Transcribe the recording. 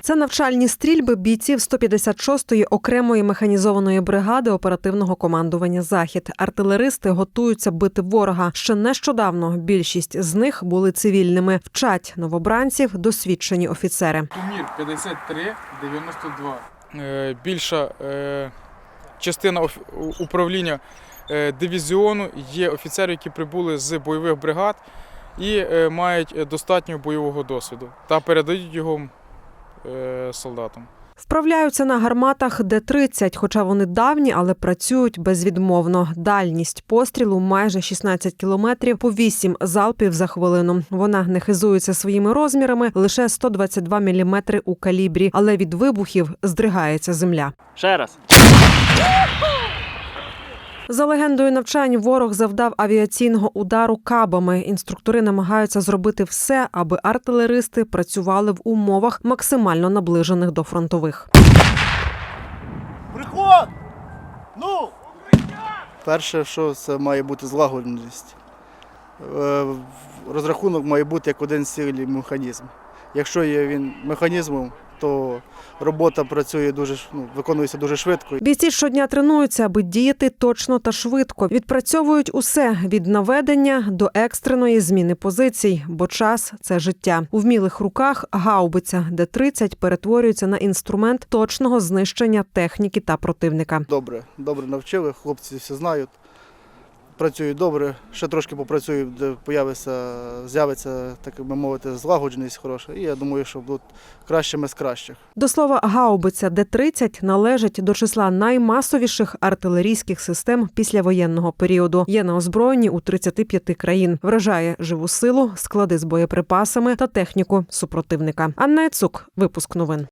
Це навчальні стрільби бійців 156-ї окремої механізованої бригади оперативного командування Захід. Артилеристи готуються бити ворога. Ще нещодавно більшість з них були цивільними. Вчать новобранців досвідчені офіцери. Тумір 53-92. Е, Більша е, частина оф- управління е, дивізіону є офіцери, які прибули з бойових бригад і е, мають е, достатньо бойового досвіду та передають його е, солдатам. Вправляються на гарматах Д-30, хоча вони давні, але працюють безвідмовно. Дальність пострілу майже 16 кілометрів по 8 залпів за хвилину. Вона не хизується своїми розмірами, лише 122 міліметри у калібрі, але від вибухів здригається земля. Ще раз. За легендою навчань, ворог завдав авіаційного удару кабами. Інструктори намагаються зробити все, аби артилеристи працювали в умовах максимально наближених до фронтових. Приход! Ну! Перше, що це має бути злагодженість. Е, Розрахунок має бути як один цілий механізм. Якщо є він механізмом, то робота працює дуже ну, виконується дуже швидко. Бійці щодня тренуються, аби діяти точно та швидко. Відпрацьовують усе від наведення до екстреної зміни позицій, бо час це життя. У вмілих руках гаубиця, де 30 перетворюється на інструмент точного знищення техніки та противника. Добре, добре навчили, хлопці все знають. Працюють добре, ще трошки попрацюю, де появиться, з'явиться, так би мовити, злагодженість хороша. І я думаю, що будуть кращими з кращих. До слова, гаубиця Д-30 належить до числа наймасовіших артилерійських систем післявоєнного періоду. Є на озброєнні у 35 країн. Вражає живу силу, склади з боєприпасами та техніку супротивника. Анна Яцук, випуск новин.